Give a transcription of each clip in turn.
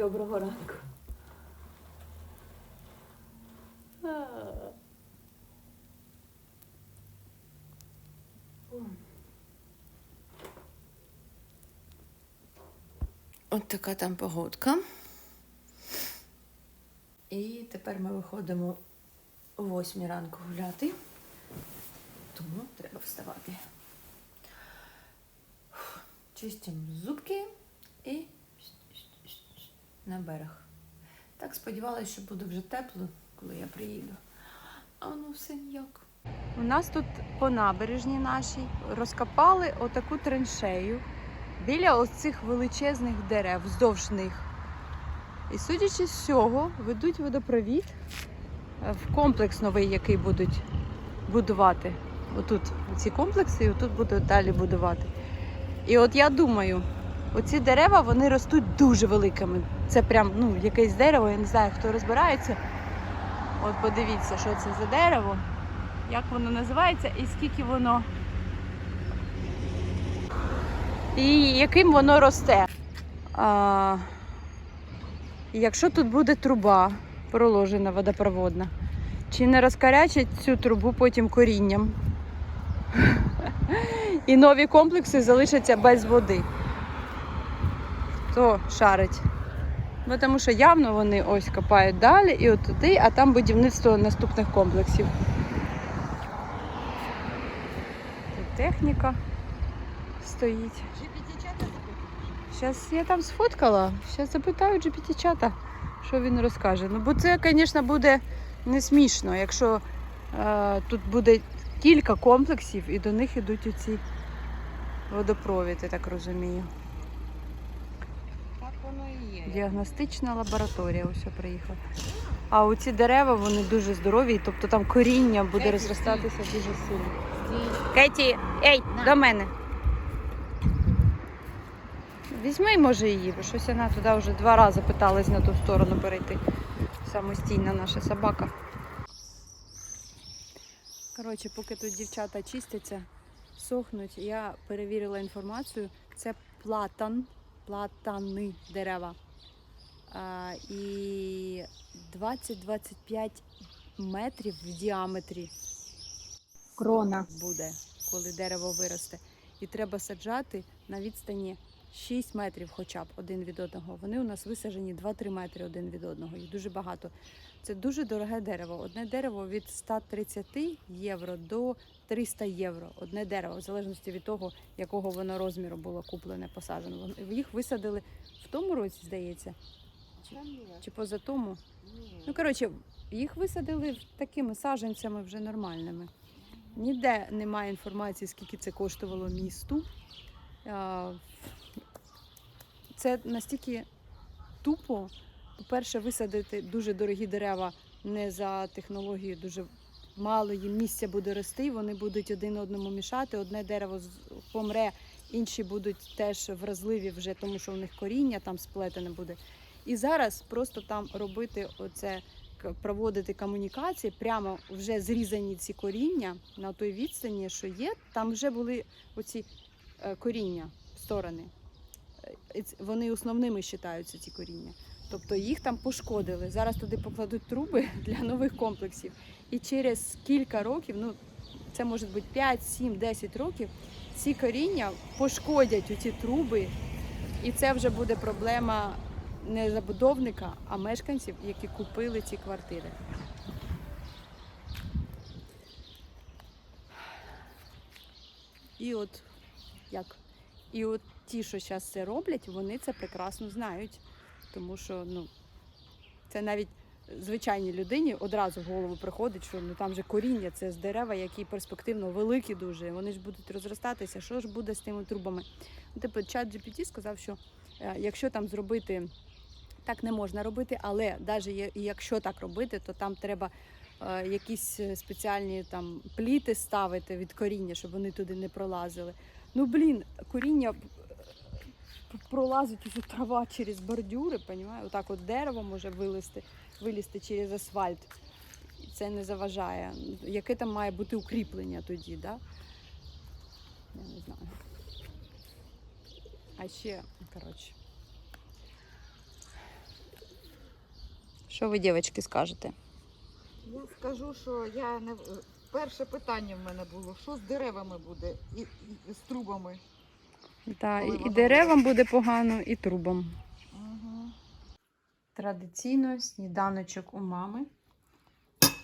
Доброго ранку. От така там погодка. І тепер ми виходимо о 8 ранку гуляти. Тому треба вставати. Чистимо зубки і на берег. Так сподівалася, що буде вже тепло, коли я приїду. А воно все ніяк. У нас тут по набережній нашій розкопали отаку траншею біля цих величезних дерев, вздовж них. І судячи з цього, ведуть водопровід е, в комплекс новий, який будуть будувати. Отут ці комплекси, і отут будуть далі будувати. І от я думаю, оці дерева вони ростуть дуже великими. Це прям ну, якесь дерево, я не знаю, хто розбирається. От подивіться, що це за дерево як воно називається і скільки воно. І яким воно росте. А, якщо тут буде труба проложена водопроводна, чи не розкарячать цю трубу потім корінням? І нові комплекси залишаться без води. Хто шарить? Бо тому що явно вони ось копають далі і от туди, а там будівництво наступних комплексів. Тут техніка стоїть. Зараз я там сфоткала. Зараз запитаю GPT-чата, що він розкаже. Ну, бо це, звісно, буде не смішно, якщо е, тут буде кілька комплексів і до них ідуть оці водопровід, я так розумію. Так воно і є. Діагностична лабораторія ось приїхала. А оці дерева вони дуже здорові, тобто там коріння буде Кеті, розростатися дуже сильно. Кеті, ей, На. до мене. Візьми, може, її, бо щось вона туди вже два рази питалась на ту сторону перейти. Самостійна наша собака. Коротше, поки тут дівчата чистяться, сохнуть, я перевірила інформацію. Це платан, платани дерева. І 20-25 метрів в діаметрі Крона. буде, коли дерево виросте. І треба саджати на відстані 6 метрів хоча б один від одного. Вони у нас висаджені 2-3 метри один від одного. Їх дуже багато. Це дуже дороге дерево. Одне дерево від 130 євро до 300 євро. Одне дерево, в залежності від того, якого воно розміру було куплене, посаджено. Їх висадили в тому році, здається, чи поза тому. Ну, коротше, їх висадили такими саджанцями вже нормальними. Ніде немає інформації, скільки це коштувало місту. Це настільки тупо. По-перше, висадити дуже дорогі дерева не за технологією, дуже мало їм місця буде рости, вони будуть один одному мішати. Одне дерево помре, інші будуть теж вразливі вже, тому що у них коріння там сплетене буде. І зараз просто там робити оце проводити комунікації, прямо вже зрізані ці коріння на той відстані, що є, там вже були оці е, коріння сторони. Е, Вони основними вважаються, ці коріння. Тобто їх там пошкодили. Зараз туди покладуть труби для нових комплексів. І через кілька років, ну це може бути 5, 7, 10 років, ці коріння пошкодять ці труби, і це вже буде проблема не забудовника, а мешканців, які купили ці квартири. І от як? І от ті, що зараз це роблять, вони це прекрасно знають. Тому що ну, це навіть звичайній людині одразу в голову приходить, що ну там же коріння, це з дерева, які перспективно великі дуже. Вони ж будуть розростатися. Що ж буде з тими трубами? Ну, Типу, чат GPT сказав, що е, якщо там зробити так не можна робити, але навіть якщо так робити, то там треба е, якісь е, спеціальні там пліти ставити від коріння, щоб вони туди не пролазили. Ну блін, коріння е, пролазить усю трава через бордюри, понімаю? Отак от дерево може вилізти, вилізти через асфальт. Це не заважає. Яке там має бути укріплення тоді, да? Я не знаю. А ще, коротше. Що ви, дівчатки, скажете? Я скажу, що я не перше питання в мене було: що з деревами буде і, і з трубами. Та, Коли і, і деревам буде погано, і трубам. Угу. Традиційно сніданочок у мами,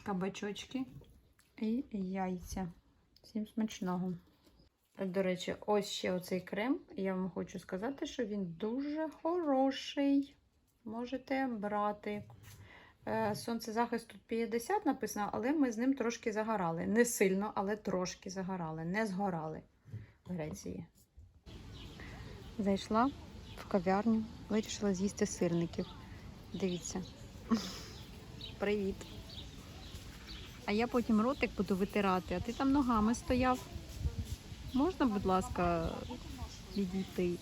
кабачочки і яйця. Всім смачного. До речі, ось ще оцей крем. Я вам хочу сказати, що він дуже хороший. Можете брати. Е, Сонцезахист тут 50 написано, але ми з ним трошки загорали. Не сильно, але трошки загорали. Не згорали в Греції. Зайшла в кав'ярню, вирішила з'їсти сирників. Дивіться. Привіт. А я потім ротик буду витирати, а ти там ногами стояв. Можна, будь ласка, відійти?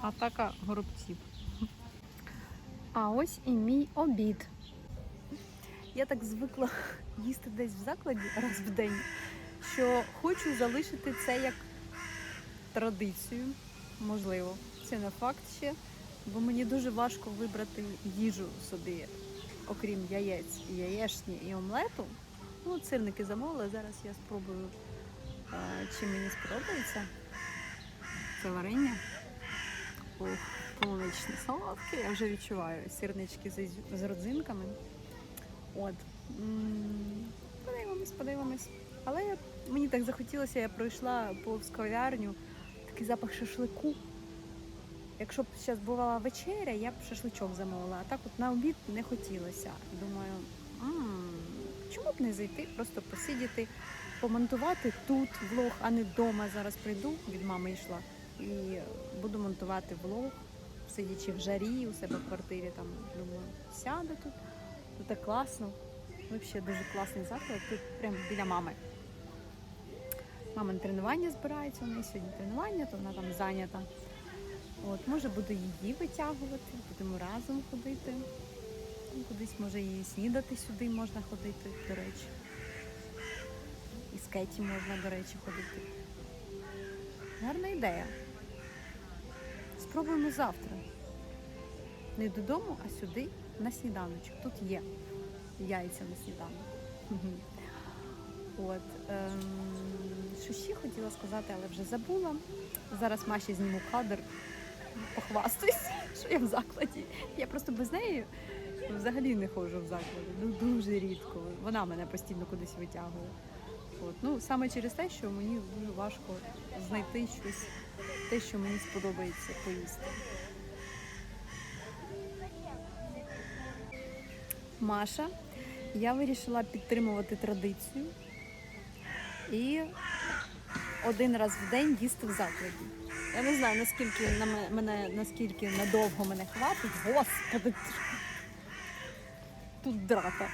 Атака горобців. А ось і мій обід. Я так звикла їсти десь в закладі раз в день, що хочу залишити це як традицію. Можливо, це не факт ще, бо мені дуже важко вибрати їжу собі, окрім яєць, і яєчні і омлету. Ну, сирники замовила. Зараз я спробую, чи мені сподобається. Це варення. Ох, полуничне солодке, я вже відчуваю сирнички з, родзинками. От. Подивимось, подивимось. Але мені так захотілося, я пройшла повз кав'ярню, такий запах шашлику. Якщо б зараз бувала вечеря, я б шашличок замовила. А так от на обід не хотілося. Думаю, «М, чому б не зайти, просто посидіти, помонтувати тут влог, а не вдома. Зараз прийду, від мами йшла, і буду монтувати влог, сидячи в жарі у себе в квартирі. Там думаю, сяду тут, тут так класно. Взагалі дуже класний заклад, тут прямо біля мами. Мама на тренування збирається, у неї сьогодні тренування, то вона там зайнята. От, може буду її витягувати, будемо разом ходити. Ну, Кудись може і снідати сюди можна ходити, до речі. І з Кеті можна, до речі, ходити. Гарна ідея. Спробуємо завтра. Не додому, а сюди на сніданочок. Тут є яйця на сніданок. Мгм. От, ем, що ще хотіла сказати, але вже забула. Зараз Маші зніму кадр, похвастаюсь, що я в закладі. Я просто без неї взагалі не ходжу в заклади. Ну дуже рідко. Вона мене постійно кудись витягує. От. Ну, саме через те, що мені дуже важко знайти щось, те, що мені сподобається поїсти. Маша, я вирішила підтримувати традицію і один раз в день їсти в закладі. Я не знаю, наскільки на мене, наскільки надовго мене хватить. Господи, тут драка.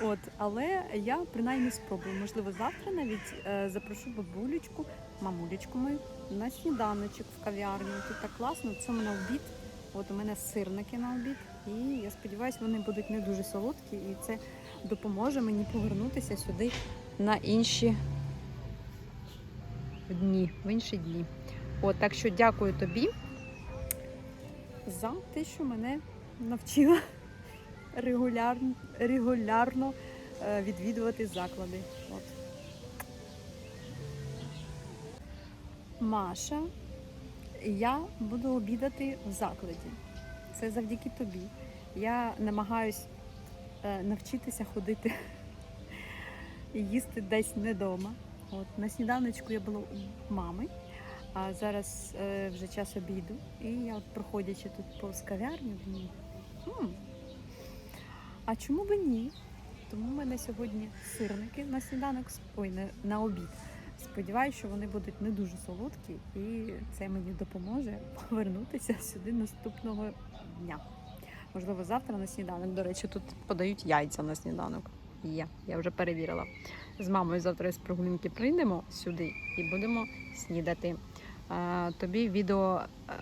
От, але я принаймні спробую. Можливо, завтра навіть е, запрошу бабулечку, мамулечку мою на сніданочок в кав'ярню. Тут так класно. Це мене обід. От у мене сирники на обід. І я сподіваюся, вони будуть не дуже солодкі, і це допоможе мені повернутися сюди на інші дні, в інші дні. От, так що дякую тобі за те, що мене навчила регулярно, регулярно відвідувати заклади. Маша, я буду обідати в закладі. Це завдяки тобі. Я намагаюсь е, навчитися ходити і їсти десь не вдома. От на сніданочку я була у мами, а зараз е, вже час обіду. І я от проходячи тут повз кав'ярню, думаю, хм, а чому би ні? Тому в мене сьогодні сирники на сніданок, ой, на, на обід. Сподіваюся, що вони будуть не дуже солодкі, і це мені допоможе повернутися сюди наступного дня. Можливо, завтра на сніданок. До речі, тут подають яйця на сніданок. Є, я вже перевірила. З мамою завтра з прогулянки прийдемо сюди і будемо снідати. Тобі відео е,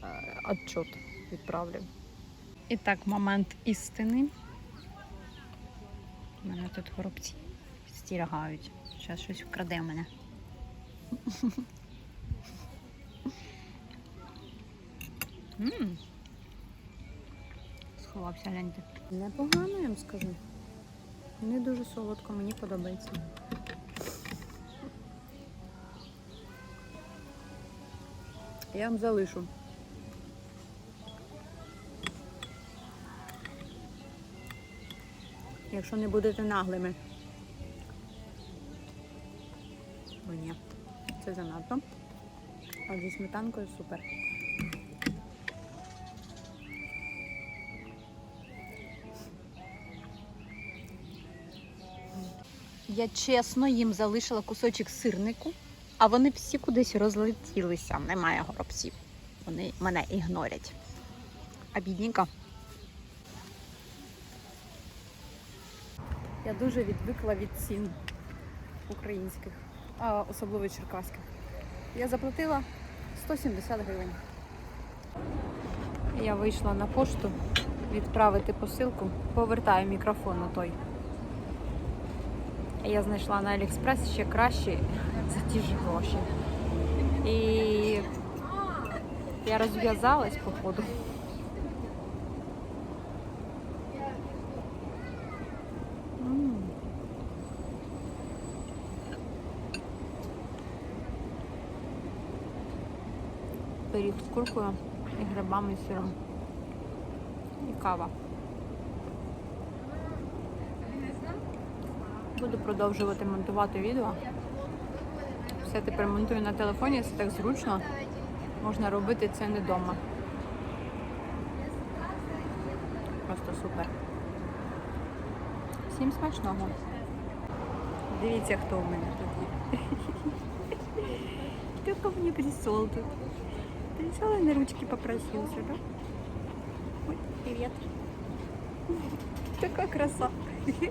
отчет відправлю. І так, момент істини. У мене тут горобці стірагають. Зараз щось вкраде мене. Сховався, гляньте. Непогано, я вам скажу. Не дуже солодко, мені подобається. Я вам залишу. Якщо не будете наглими. Занадто. А зі сметанкою супер. Я чесно їм залишила кусочок сирнику, а вони всі кудись розлетілися. Немає горобців. Вони мене ігнорять. А бідненька. Я дуже відвикла від цін українських, особливо черкаських. Я заплатила 170 гривень. Я вийшла на пошту відправити посилку, повертаю мікрофон на той. Я знайшла на Аліекспрес ще кращі за ті ж гроші. І я розв'язалась походу. М. Пиріг з куркою і грибами і сиром. І кава. Буду продовжувати монтувати відео. Все тепер монтую на телефоні, це так зручно. Можна робити це не вдома. Просто супер. Всім смачного. Дивіться, хто в мене тут є. Мені прийшов тут? Прийшов і на ручки попросився, да? Ой, привіт. Така краса.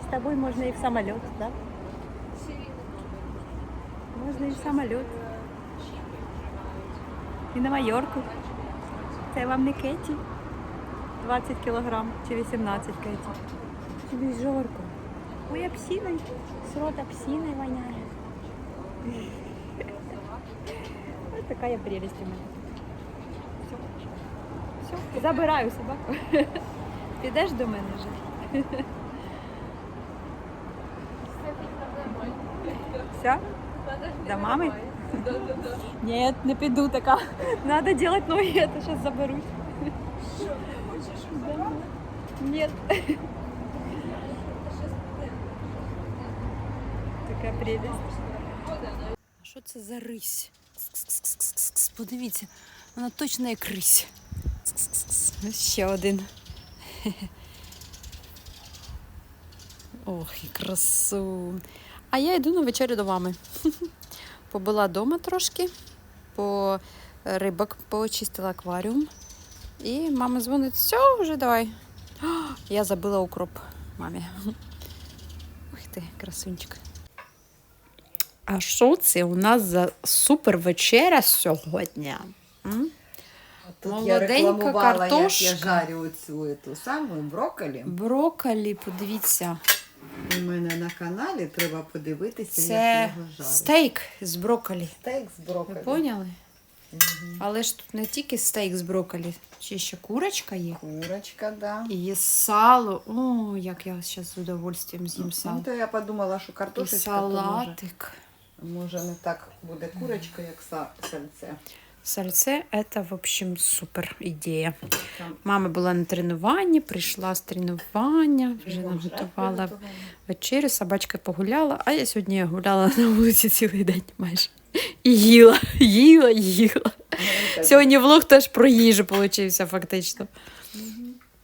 С тобой можно и в самолет, да? Можно и в самолет. І на Майорку. Це вам не Кеті? 20 кілограм чи 18 Кеті. Тобі жарко. Ой, апсиной. С рота апсиной воняє. Ось така я прелесть у мене. Все. Все, забираю собаку. Підеш до мене вже? Все? До мамы? Нет, не піду така. Надо делать ноги, это сейчас заберусь. Да. Нет. Така прелесть. Що це за рись? Подивіться, вона точно як рись. Ще один. Ох, і красу. А я йду на вечерю до мами. Побула вдома трошки, по рибок почистила акваріум. І мама дзвонить, все, вже давай. А, Я забила укроп мамі. Ух ти, красунчик. А що це у нас за супер вечеря сьогодні? М? Тут Молоденька я рекламувала, як картошка. я жарю цю ту саму брокколі. Брокколі, подивіться. У мене на каналі треба подивитися, Це як його жарять. стейк з брокколі. Стейк з Ви брокколі. поняли? Мгм. Але ж тут не тільки стейк з брокколі, ще ще курочка є. Курочка, да. І є сало. О, як я зараз з удовольствием з'їм Ну, сало. то я подумала, що І картошечка то може, салатик. Може не так буде курочка, як сальце. Сальце це, в общем, супер ідея. Мама була на тренуванні, прийшла з тренування, вже наготувала вечерю, собачка погуляла, а я сьогодні гуляла на вулиці цілий день майже. І їла, їла, їла. Сьогодні влог теж про їжу получився фактично.